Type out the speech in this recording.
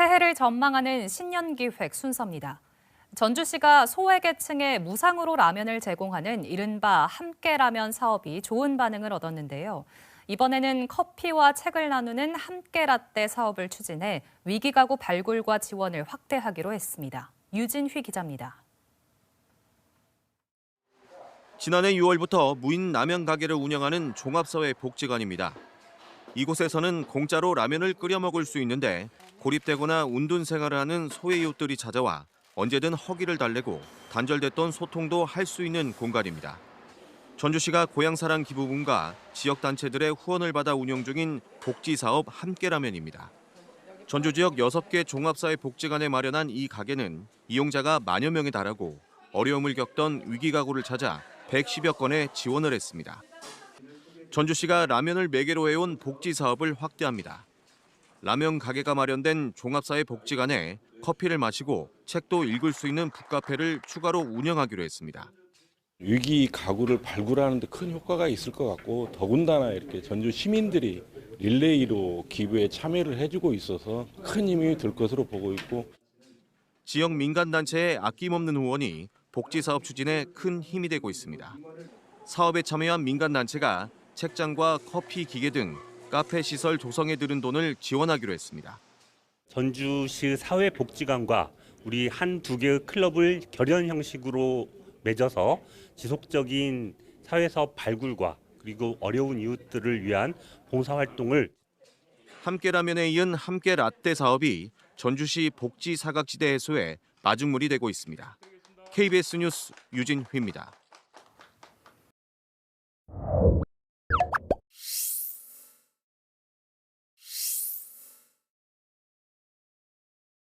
새해를 전망하는 신년 기획 순서입니다. 전주시가 소외계층에 무상으로 라면을 제공하는 이른바 함께 라면 사업이 좋은 반응을 얻었는데요. 이번에는 커피와 책을 나누는 함께 라떼 사업을 추진해 위기 가구 발굴과 지원을 확대하기로 했습니다. 유진휘 기자입니다. 지난해 6월부터 무인 라면 가게를 운영하는 종합사회 복지관입니다. 이곳에서는 공짜로 라면을 끓여 먹을 수 있는데 고립되거나 운둔 생활을 하는 소외 이웃들이 찾아와 언제든 허기를 달래고 단절됐던 소통도 할 수 있는 공간입니다. 전주시가 고향사랑 기부금과 지역단체들의 후원을 받아 운영 중인 복지사업 함께라면입니다. 전주 지역 6개 종합사회 복지관에 마련한 이 가게는 이용자가 만여 명에 달하고 어려움을 겪던 위기 가구를 찾아 110여 건의 지원을 했습니다. 전주시가 라면을 매개로 해온 복지 사업을 확대합니다. 라면 가게가 마련된 종합사회 복지관에 커피를 마시고 책도 읽을 수 있는 북카페를 추가로 운영하기로 했습니다. 위기 가구를 발굴하는 데 큰 효과가 있을 것 같고 더군다나 이렇게 전주 시민들이 릴레이로 기부에 참여를 해주고 있어서 큰 힘이 될 것으로 보고 있고 지역 민간단체의 아낌없는 후원이 복지 사업 추진에 큰 힘이 되고 있습니다. 사업에 참여한 민간단체가 책장과 커피 기계 등 카페 시설 조성에 들은 돈을 지원하기로 했습니다. 전주시 사회복지관과 우리 한 두 개의 클럽을 결연 형식으로 맺어서 지속적인 사회사업 발굴과 그리고 어려운 이웃들을 위한 봉사활동을 함께라면에 이은 함께 라떼 사업이 전주시 복지 사각지대 해소에 마중물이 되고 있습니다. KBS 뉴스 유진휘입니다.